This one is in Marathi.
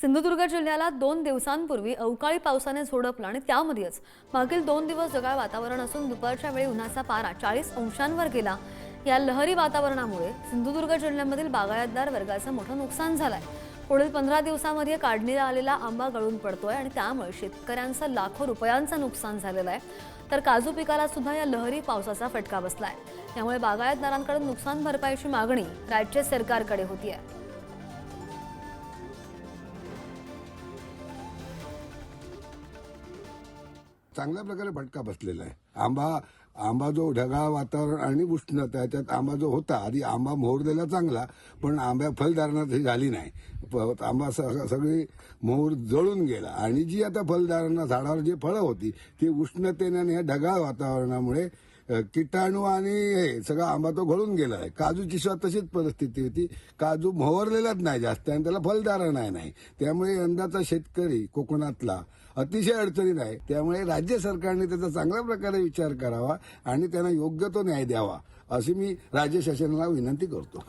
सिंधुदुर्ग जिल्ह्याला दोन दिवसांपूर्वी अवकाळी पावसाने झोडपलं आणि त्यामध्येच मागील दोन दिवस ढगाळ वातावरण असून दुपारच्या वेळी उन्हाचा पारा चाळीस अंशांवर गेला. या लहरी वातावरणामुळे सिंधुदुर्ग जिल्ह्यामधील बागायतदार वर्गाचं मोठं नुकसान झालंय. पुढील पंधरा दिवसामध्ये काढणीला आलेला आंबा गळून पडतोय आणि त्यामुळे शेतकऱ्यांचं लाखो रुपयांचं नुकसान झालेलं आहे. तर काजू पिकाला सुद्धा या लहरी पावसाचा फटका बसलाय. त्यामुळे बागायतदारांकडून नुकसान भरपाईची मागणी राज्य सरकारकडे होती आहे चांगल्या प्रकारे फटका बसलेला आहे. आंबा आंबा जो ढगाळ वातावरण आणि उष्णता त्याच्यात आंबा जो होता आधी आंबा मोहरलेला चांगला पण आंब्या फलधारणा ही झाली नाही. प- आंबा सगळी मोहर जळून गेला. आणि जी आता फलधारणा झाडावर जी फळं होती ती उष्णतेने आणि ह्या ढगाळ वातावरणामुळे किटाणू आणि हे सगळा आंबा तो घळून गेला आहे काजूची सुद्धा तशीच परिस्थिती होती. काजू मोहरलेलाच नाही जास्त आणि त्याला फलधारणा नाही. त्यामुळे यंदाचा शेतकरी कोकणातला अतिशय अडचणीत आहे. त्यामुळे राज्य सरकारने त्याचा चांगल्या प्रकारे विचार करावा आणि त्यांना योग्य तो न्याय द्यावा अशी मी राज्य शासनाला विनंती करतो.